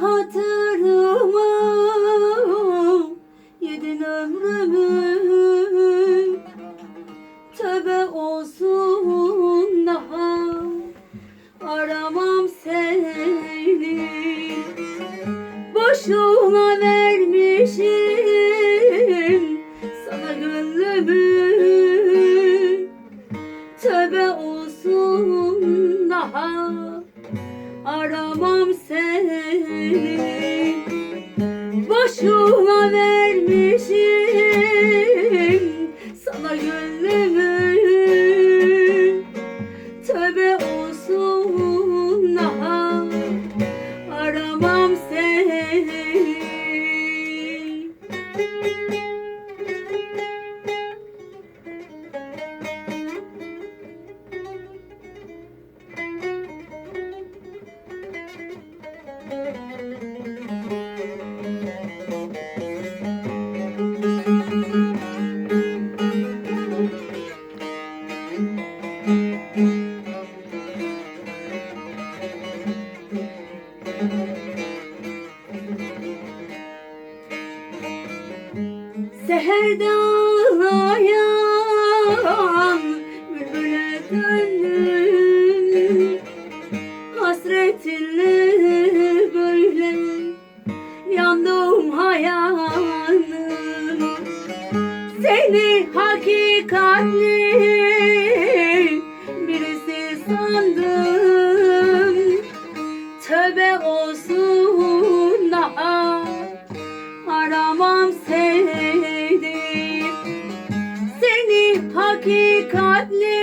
hatırıma Yedin ömrümü Tövbe olsun daha Aramam seni. Boşuna vermişim Sana gönlümü. Tövbe olsun daha Aramam seni. Boşuna vermişim Seherde ağlayan bülbüle döndüm Hasretinle böyle yandım hayalım Seni hakikatli hakikatli